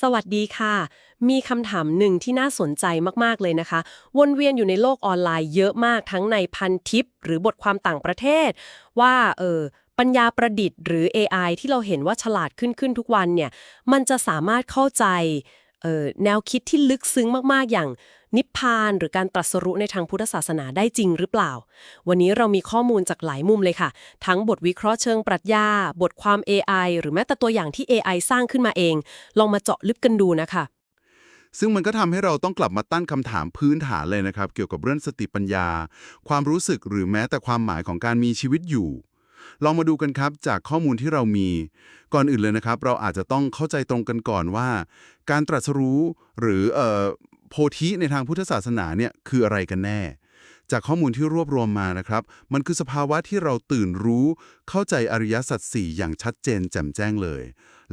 สวัสดีค่ะ มีคำถามหนึ่งที่น่าสนใจมากๆเลยนะคะ วนเวียนอยู่ในโลกออนไลน์เยอะมากทั้งในพันทิป หรือบทความต่างประเทศ ว่าเออปัญญาประดิษฐ์หรือ AI ที่เราเห็นว่าฉลาดขึ้นขึ้นทุกวันเนี่ย มันจะสามารถเข้าใจเออแนวคิดที่ลึกซึ้งมากๆอย่าง นิพพานหรือการตรัสรู้ในทางพุทธศาสนาได้จริงหรือเปล่า วันนี้เรามีข้อมูลจากหลายมุมเลยค่ะ ทั้งบทวิเคราะห์เชิงปรัชญา บทความ AI หรือแม้แต่ตัวอย่างที่ AI สร้างขึ้นมาเอง ลองมาเจาะลึกกันดูนะคะ ซึ่งมันก็ทำให้เราต้องกลับมาตั้งคำถามพื้นฐานเลยนะครับ เกี่ยวกับเรื่องสติปัญญา ความรู้สึกหรือแม้แต่ความหมายของการมีชีวิตอยู่ลองมาดูกันครับจากข้อมูลที่เรามี ก่อนอื่นเลยนะครับ เราอาจจะต้องเข้าใจตรงกันก่อนว่า การตรัสรู้หรือเอ่อ โพธิในทางพุทธศาสนาเนี่ยคืออะไรกันแน่ จากข้อมูลที่รวบรวมมานะครับ มันคือสภาวะที่เราตื่นรู้ เข้าใจอริยสัจสี่อย่างชัดเจนแจ่มแจ้งเลย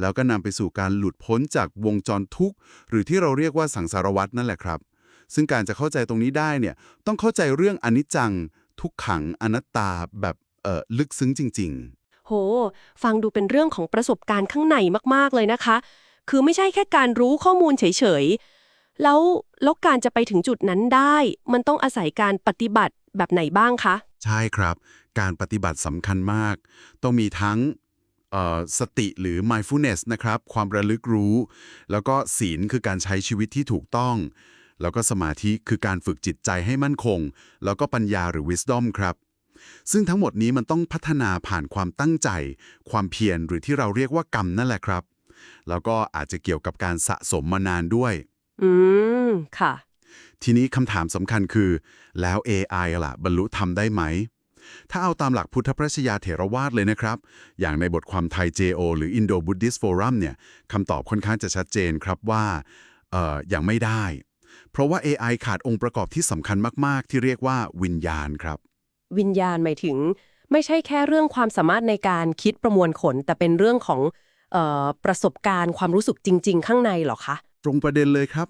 แล้วก็นำไปสู่การหลุดพ้นจากวงจรทุกข์ หรือที่เราเรียกว่าสังสารวัฏนั่นแหละครับ ซึ่งการจะเข้าใจตรงนี้ได้เนี่ยต้องเข้าใจเรื่องอนิจจัง ทุกขังอนัตตาแบบเออลึกซึ้งจริง ๆ โห ฟังดูเป็นเรื่องของประสบการณ์ข้างในมากๆเลยนะคะ คือไม่ใช่แค่การรู้ข้อมูลเฉยๆ แล้วแล้วการจะไปถึงจุดนั้นได้ มันต้องอาศัยการปฏิบัติแบบไหนบ้างคะ ใช่ครับ การปฏิบัติสำคัญมาก ต้องมีทั้งสติหรือ mindfulness นะครับ ความระลึกรู้ แล้วก็ศีลคือการใช้ชีวิตที่ถูกต้อง แล้วก็สมาธิคือการฝึกจิตใจให้มั่นคง แล้วก็ปัญญาหรือ wisdom ครับ ซึ่งทั้งหมดนี้มันต้องพัฒนาผ่านความตั้งใจ ความเพียรหรือที่เราเรียกว่ากรรมนั่นแหละครับ แล้วก็อาจจะเกี่ยวกับการสะสมมานานด้วย อืม ค่ะ ทีนี้คำถามสำคัญคือ แล้ว AI ล่ะ บรรลุธรรมได้ไหม ถ้าเอาตามหลักพุทธปรัชญาเถรวาทเลยนะครับ อย่างในบทความไทย JO หรือ Indo Buddhist Forum เนี่ยคำตอบค่อนข้างจะชัดเจนครับว่าเอ่อยังไม่ได้ เพราะว่า AI ขาดองค์ประกอบที่สำคัญมาก ๆ ที่เรียกว่าวิญญาณครับ วิญญาณหมายถึง ไม่ใช่แค่เรื่องความสามารถในการคิดประมวลผล แต่เป็นเรื่องของเออประสบการณ์ความรู้สึกจริง ๆ ข้างในเหรอคะ ตรงประเด็นเลยครับ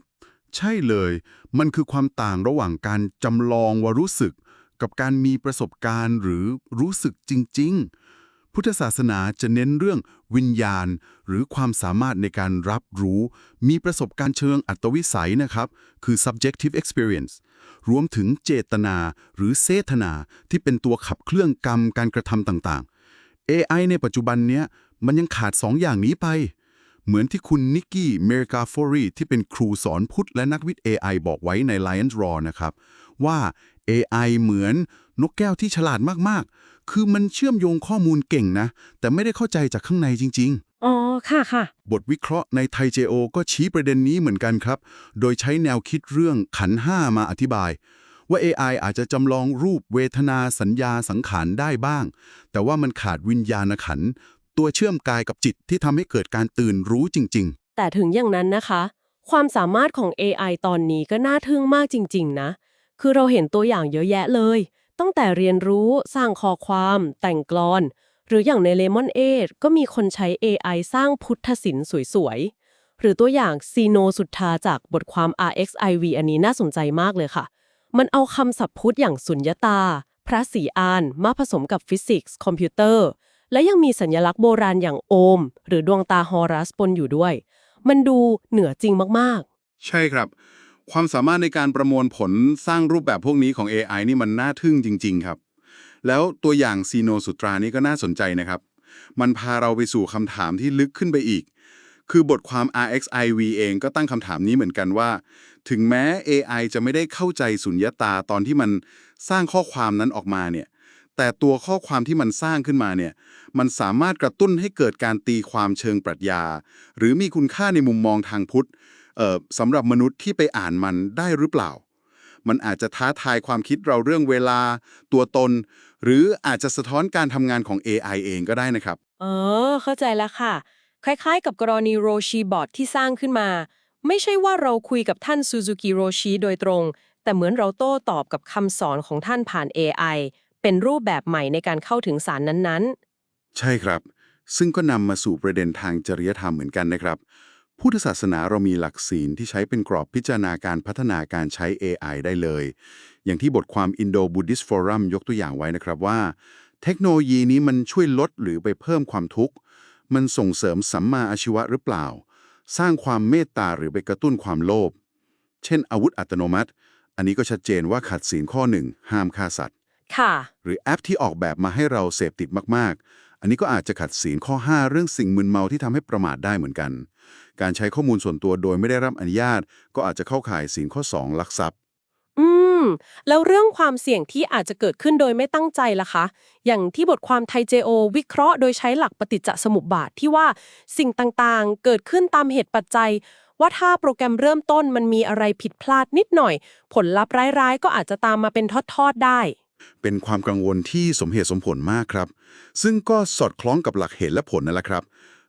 ใช่เลย มันคือความต่างระหว่างการจำลองว่ารู้สึก กับการมีประสบการณ์หรือรู้สึกจริง ๆ พุทธศาสนาจะเน้นเรื่องวิญญาณ หรือความสามารถในการรับรู้ มีประสบการณ์เชิงอัตวิสัยนะครับ คือ subjective experience รวมถึงเจตนาหรือเซทนาที่เป็นตัวขับเคลื่อนกรรมการกระทำต่างๆ AI ในปัจจุบันเนี้ยมันยังขาดสองอย่างนี้ไป เหมือนที่คุณนิกกี้เมริกาฟอรีที่เป็นครูสอนพุทธและนักวิทย์ AI บอกไว้ใน Lions Raw นะครับ ว่า AI เหมือนนกแก้วที่ฉลาดมากๆ คือมันเชื่อมโยงข้อมูลเก่งนะ แต่ไม่ได้เข้าใจจากข้างในจริงอ๋อ ค่ะค่ะๆบทวิเคราะห์ในไทย JO ก็ชี้ประเด็นนี้เหมือนกันครับ โดยใช้แนวคิดเรื่องขันธ์ห้ามาอธิบาย ว่า AI อาจจะจำลองรูปเวทนาสัญญาสังขารได้บ้าง แต่ว่ามันขาดวิญญาณขันธ์ ตัวเชื่อมกายกับจิตที่ทำให้เกิดการตื่นรู้จริง ๆ แต่ถึงอย่างนั้นนะคะ ความสามารถของ AI ตอนนี้ก็น่าทึ่งมากจริง ๆ นะ คือเราเห็นตัวอย่างเยอะแยะเลย ตั้งแต่เรียนรู้สร้างข้อความ แต่งกลอน หรืออย่างใน Lemon 8ก็มีคนใช้ AI สร้างพุทธศิลป์สวย ๆ หรือตัวอย่างซีโนสุทธาจากบทความ RXIV อันนี้น่าสนใจมากเลยค่ะ มันเอาคำศัพท์พุทธอย่างสุญญตา พระศรีอาน มาผสมกับฟิสิกส์ คอมพิวเตอร์ และยังมีสัญลักษณ์โบราณอย่างโอม หรือดวงตาฮอรัสปนอยู่ด้วย มันดูเหนือจริงมากๆ ใช่ครับ ความสามารถในการประมวลผลสร้างรูปแบบพวกนี้ของ AI นี่มันน่าทึ่งจริง ๆ ครับ แล้วตัวอย่างซีโนสุตรานี่ก็น่าสนใจนะครับ มันพาเราไปสู่คำถามที่ลึกขึ้นไปอีก คือบทความ RXIV เองก็ตั้งคำถามนี้เหมือนกันว่า ถึงแม้ AI จะไม่ได้เข้าใจสุญญตาตอนที่มันสร้างข้อความนั้นออกมาเนี่ย แต่ตัวข้อความที่มันสร้างขึ้นมาเนี่ยมันสามารถกระตุ้นให้เกิดการตีความเชิงปรัชญา หรือมีคุณค่าในมุมมองทางพุทธเอ่อสำหรับมนุษย์ที่ไปอ่านมันได้หรือเปล่า มันอาจจะท้าทายความคิดเราเรื่องเวลา ตัวตน หรืออาจจะสะท้อนการทำงานของ AI เองก็ได้นะครับ เออ เข้าใจแล้วค่ะ คล้ายๆ กับกรณีโรชีบอทที่สร้างขึ้นมา ไม่ใช่ว่าเราคุยกับท่านซูซูกิโรชิโดยตรง แต่เหมือนเราโต้ตอบกับคำสอนของท่านผ่าน AI เป็นรูปแบบใหม่ในการเข้าถึงสารนั้นๆ ใช่ครับ ซึ่งก็นำมาสู่ประเด็นทางจริยธรรมเหมือนกันนะครับ พุทธศาสนาเรามีหลักศีลที่ใช้เป็นกรอบพิจารณาการพัฒนาการใช้ AI ได้เลย อย่างที่บทความ Indo Buddhist Forum ยกตัวอย่างไว้นะครับว่า เทคโนโลยีนี้มันช่วยลดหรือไปเพิ่มความทุกข์ มันส่งเสริมสัมมาอาชีวะหรือเปล่า สร้างความเมตตาหรือไปกระตุ้นความโลภ เช่น อาวุธอัตโนมัติ อันนี้ก็ชัดเจนว่าขัดศีลข้อหนึ่งห้ามฆ่าสัตว์ ค่ะ หรือแอปที่ออกแบบมาให้เราเสพติดมากๆ อันนี้ก็อาจจะขัดศีลข้อ 5 เรื่องสิ่งมึนเมาที่ทำให้ประมาทได้เหมือนกัน การใช้ข้อมูลส่วนตัวโดยไม่ได้รับอนุญาต ก็อาจจะเข้าข่ายศีลข้อ 2 ลักทรัพย์ อืม แล้วเรื่องความเสี่ยงที่อาจจะเกิดขึ้นโดยไม่ตั้งใจล่ะคะ อย่างที่บทความไทย JO วิเคราะห์โดยใช้หลักปฏิจจสมุปบาทที่ว่าสิ่งต่างๆ เกิดขึ้นตามเหตุปัจจัยว่าถ้าโปรแกรมเริ่มต้นมันมีอะไรผิดพลาดนิดหน่อย ผลลัพธ์ร้ายๆ ก็อาจจะตามมาเป็นทอดๆได้ เป็นความกังวลที่สมเหตุสมผลมากครับ ซึ่งก็สอดคล้องกับหลักเหตุและผลนั่นแหละครับ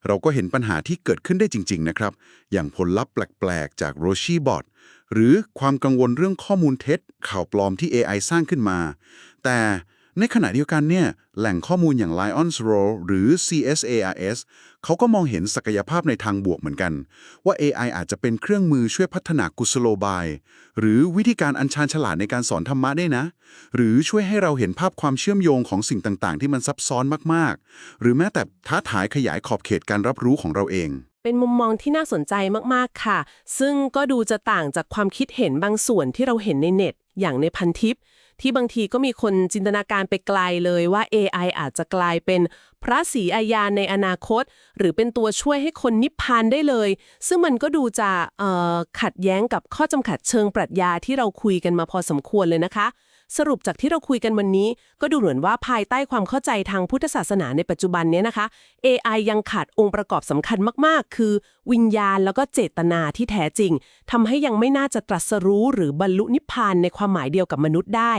เราก็เห็นปัญหาที่เกิดขึ้นได้จริง ๆ นะครับ อย่างผลลัพธ์แปลก ๆ จากโรชีบอทหรือความกังวลเรื่องข้อมูลเท็จ ข่าวปลอมที่ AI สร้างขึ้นมา แต่ ในขณะเดียวกันเนี่ยแหล่งข้อมูลอย่าง Lions Row หรือ CSARS เขาก็มองเห็นศักยภาพในทางบวกเหมือนกัน ว่า AI อาจจะเป็นเครื่องมือช่วยพัฒนากุศโลบาย หรือวิธีการอัญชานฉลาดในการสอนธรรมะได้นะ หรือช่วยให้เราเห็นภาพความเชื่อมโยงของสิ่งต่างๆ ที่มันซับซ้อนมากๆ หรือแม้แต่ท้าทายขยายขอบเขตการรับรู้ของเราเอง เป็นมุมมองที่น่าสนใจมากๆค่ะ ซึ่งก็ดูจะต่างจากความคิดเห็นบางส่วนที่เราเห็นในเน็ต อย่างในพันทิป ที่บางทีก็มีคนจินตนาการไปไกลเลยว่า AI อาจจะกลายเป็น พระศรีอายาในอนาคต หรือเป็นตัวช่วยให้คนนิพพานได้เลย ซึ่งมันก็ดูจะขัดแย้งกับข้อจำกัดเชิงปรัชญาที่เราคุยกันมาพอสมควรเลยนะคะ สรุปจากที่เราคุยกันวันนี้ ก็ดูเหมือนว่าภายใต้ความเข้าใจทางพุทธศาสนาในปัจจุบันเนี้ยนะคะ AI ยังขาดองค์ประกอบสำคัญมากๆ คือ วิญญาณแล้วก็เจตนาที่แท้จริงทำให้ยังไม่น่าจะตรัสรู้หรือบรรลุนิพพานในความหมายเดียวกับมนุษย์ได้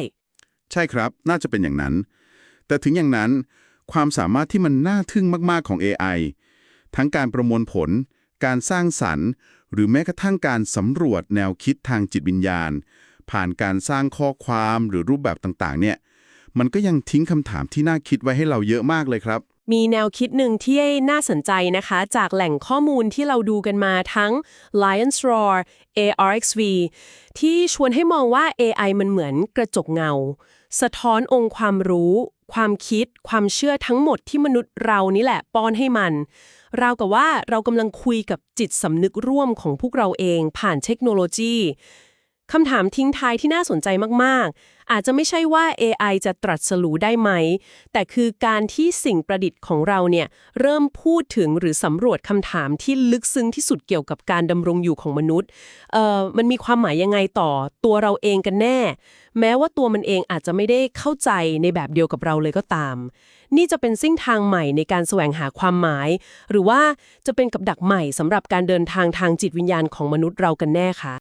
ใช่ครับ น่าจะเป็นอย่างนั้น แต่ถึงอย่างนั้น ความสามารถที่มันน่าทึ่งมาก ๆ ของ AI ทั้งการประมวลผล การสร้างสรรค์ หรือแม้กระทั่งการสำรวจแนวคิดทางจิตวิญญาณ ผ่านการสร้างข้อความหรือรูปแบบต่างๆ เนี่ยมันก็ยังทิ้งคำถามที่น่าคิดไว้ให้เราเยอะมากเลยครับ มีแนวคิดหนึ่งที่น่าสนใจนะคะ จากแหล่งข้อมูลที่เราดูกันมาทั้ง Lions Roar ARXV ที่ชวนให้มองว่า AI มันเหมือนกระจกเงา สะท้อนองค์ความรู้ ความคิด ความเชื่อทั้งหมดที่มนุษย์เรานี่แหละป้อนให้มัน ราวกับว่าเรากำลังคุยกับจิตสำนึกร่วมของพวกเราเองผ่านเทคโนโลยี คำถามทิ้งท้ายที่น่าสนใจมาก ๆ อาจจะไม่ใช่ว่า AI จะตรัสรู้ได้ไหม แต่คือการที่สิ่งประดิษฐ์ของเราเนี่ย เริ่มพูดถึงหรือสำรวจคำถามที่ลึกซึ้งที่สุดเกี่ยวกับการดำรงอยู่ของมนุษย์เอ่อมันมีความหมายยังไงต่อตัวเราเองกันแน่ แม้ว่าตัวมันเองอาจจะไม่ได้เข้าใจในแบบเดียวกับเราเลยก็ตาม นี่จะเป็นเส้นทางใหม่ในการแสวงหาความหมาย หรือว่าจะเป็นกับดักใหม่สำหรับการเดินทางทางจิตวิญญาณของมนุษย์เรากันแน่คะ